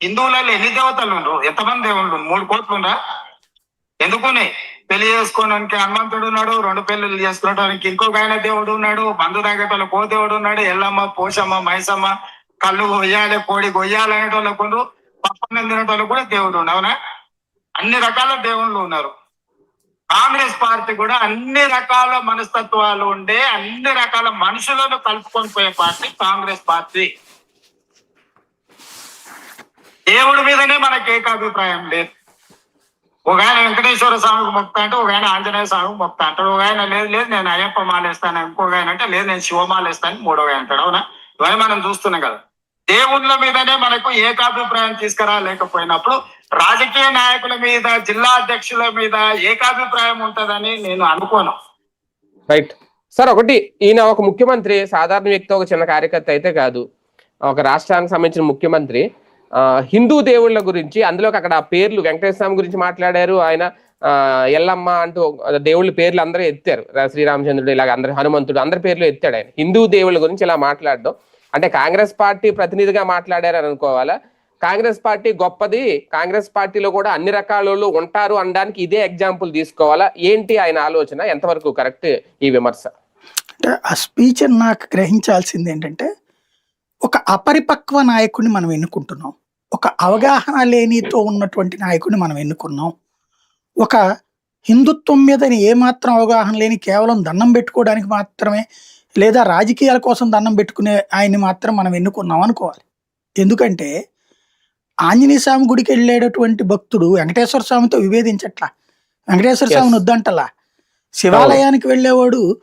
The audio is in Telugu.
హిందువులలో ఎన్ని దేవతలు ఉండరు? ఎంతమంది దేవుళ్ళు మూడు కోట్లు ఉండరా? ఎందుకునే? పెళ్ళి చేసుకోవడానికి హనుమంతుడు ఉన్నాడు రెండు పెళ్ళిళ్ళు చేసుకోవడానికి ఇంకొక ఆయన దేవుడు ఉన్నాడు మందు తాగేటోళ్ళ కో దేవుడు ఉన్నాడు ఎల్లమ్మ పోషమ్మ మైసమ్మ కళ్ళు కొయ్యాలి కోడి కొయ్యాలి అనేటోళ్ళకు ఉండు, పప్పన్నం తినేటోళ్ళకు కూడా దేవుడు ఉండు అవునా? అన్ని రకాల దేవుళ్ళు ఉన్నారు. కాంగ్రెస్ పార్టీ కూడా అన్ని రకాల మనస్తత్వాలు ఉండే అన్ని రకాల మనుషులను కలుపుకొని పోయే పార్టీ కాంగ్రెస్ పార్టీ దేవుడి మీదనే మనకి ఏకాభిప్రాయం లేదు. ఒక ఆయన వెంకటేశ్వర స్వామికి మొక్త అంటే ఒక ఆయన ఆంజనేయ స్వామికి మొక్త అంటాడు ఒక ఆయన లేదు లేదు నేను అయ్యప్ప మాలేస్తాను ఇంకొక ఆయన అంటే లేదు నేను శివ మాలేస్తాను మూడో ఆయన అంటాడు అవునా? ఇవన్నీ మనం చూస్తున్నాం కదా. దేవుళ్ళ మీదనే మనకు ఏకాభిప్రాయం తీసుకురా లేకపోయినప్పుడు రాజకీయ నాయకుల మీద జిల్లా అధ్యక్షుల మీద ఏకాభిప్రాయం ఉంటదని నేను అనుకోను. రైట్ సార్ ఒకటి ఈయన ఒక ముఖ్యమంత్రి సాధారణ వ్యక్తి ఒక చిన్న కార్యకర్త అయితే కాదు. ఒక రాష్ట్రానికి సంబంధించిన ముఖ్యమంత్రి. హిందూ దేవుళ్ళ గురించి అందులోకి అక్కడ ఆ పేర్లు వెంకటేశ్వర స్వామి గురించి మాట్లాడారు ఆయన ఎల్లమ్మ అంటూ దేవుళ్ళ పేర్లు అందరూ ఎత్తారు. శ్రీరామచంద్రుడు ఇలాగ అందరు హనుమంతుడు అందరి పేర్లు ఎత్తాడు ఆయన. హిందూ దేవుళ్ళ గురించి ఇలా మాట్లాడడం. అంటే కాంగ్రెస్ పార్టీ ప్రతినిధిగా మాట్లాడారు అని అనుకోవాలా? కాంగ్రెస్ పార్టీ గొప్పది కాంగ్రెస్ పార్టీలో కూడా అన్ని రకాల వాళ్ళు ఉంటారు అనడానికి ఇదే ఎగ్జాంపుల్ తీసుకోవాలా? ఏంటి ఆయన ఆలోచన? ఎంతవరకు కరెక్ట్ ఈ విమర్శ? అంటే ఆ స్పీచ్ నాకు గ్రహించాల్సింది ఏంటంటే ఒక అపరిపక్వ నాయకుడిని మనం ఎన్నుకుంటున్నాం. ఒక అవగాహన లేనితో ఉన్నటువంటి నాయకుడిని మనం ఎన్నుకున్నాం. ఒక హిందుత్వం మీద ఏమాత్రం అవగాహన లేని కేవలం దండం పెట్టుకోవడానికి మాత్రమే లేదా రాజకీయాల కోసం దండం పెట్టుకునే ఆయన్ని మాత్రం మనం ఎన్నుకున్నాం అనుకోవాలి. ఎందుకంటే ఆంజనేయ స్వామి గుడికి వెళ్ళేటటువంటి భక్తుడు వెంకటేశ్వర స్వామితో విభేదించట్లా. వెంకటేశ్వర స్వామిని. వద్దంటలా. శివాలయానికి వెళ్ళేవాడు